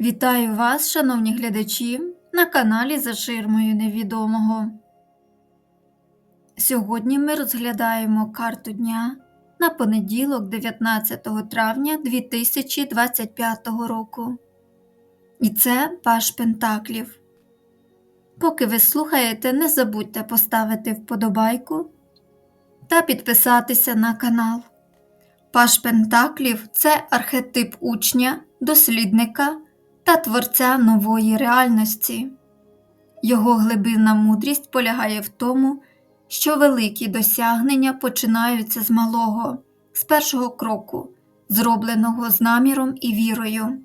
Вітаю вас, шановні глядачі, на каналі За ширмою невідомого. Сьогодні ми розглядаємо карту дня на понеділок, 19 травня 2025 року. І це Паш Пентаклів. Поки ви слухаєте, не забудьте поставити вподобайку та підписатися на канал. Паш Пентаклів це архетип учня, дослідника та творця нової реальності. Його глибинна мудрість полягає в тому, що великі досягнення починаються з малого, з першого кроку, зробленого з наміром і вірою.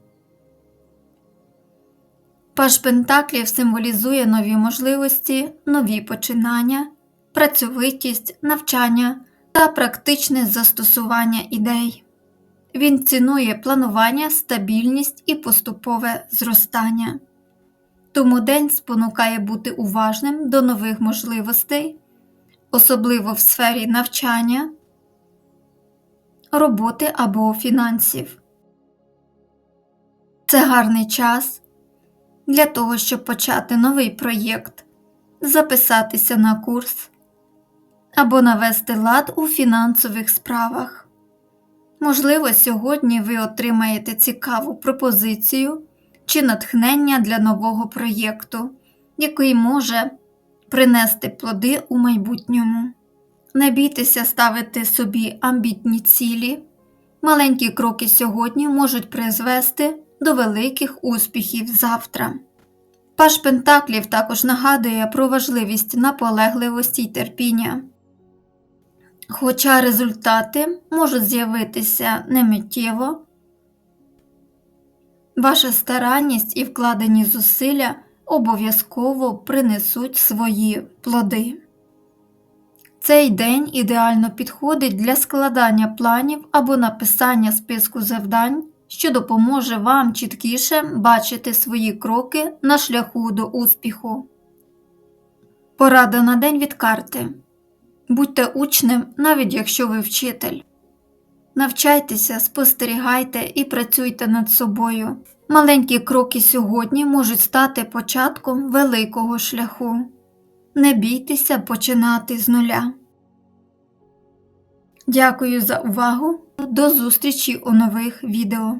Паш Пентаклів символізує нові можливості, нові починання, працьовитість, навчання та практичне застосування ідей. Він цінує планування, стабільність і поступове зростання. Тому день спонукає бути уважним до нових можливостей, особливо в сфері навчання, роботи або фінансів. Це гарний час для того, щоб почати новий проєкт, записатися на курс або навести лад у фінансових справах. Можливо, сьогодні ви отримаєте цікаву пропозицію чи натхнення для нового проєкту, який може принести плоди у майбутньому. Не бійтеся ставити собі амбітні цілі. Маленькі кроки сьогодні можуть призвести до великих успіхів завтра. Паш Пентаклів також нагадує про важливість наполегливості й терпіння. Хоча результати можуть з'явитися немиттєво, ваша старанність і вкладені зусилля обов'язково принесуть свої плоди. Цей день ідеально підходить для складання планів або написання списку завдань, що допоможе вам чіткіше бачити свої кроки на шляху до успіху. Порада на день від карти. Будьте учнем, навіть якщо ви вчитель. Навчайтеся, спостерігайте і працюйте над собою. Маленькі кроки сьогодні можуть стати початком великого шляху. Не бійтеся починати з нуля. Дякую за увагу. До зустрічі у нових відео.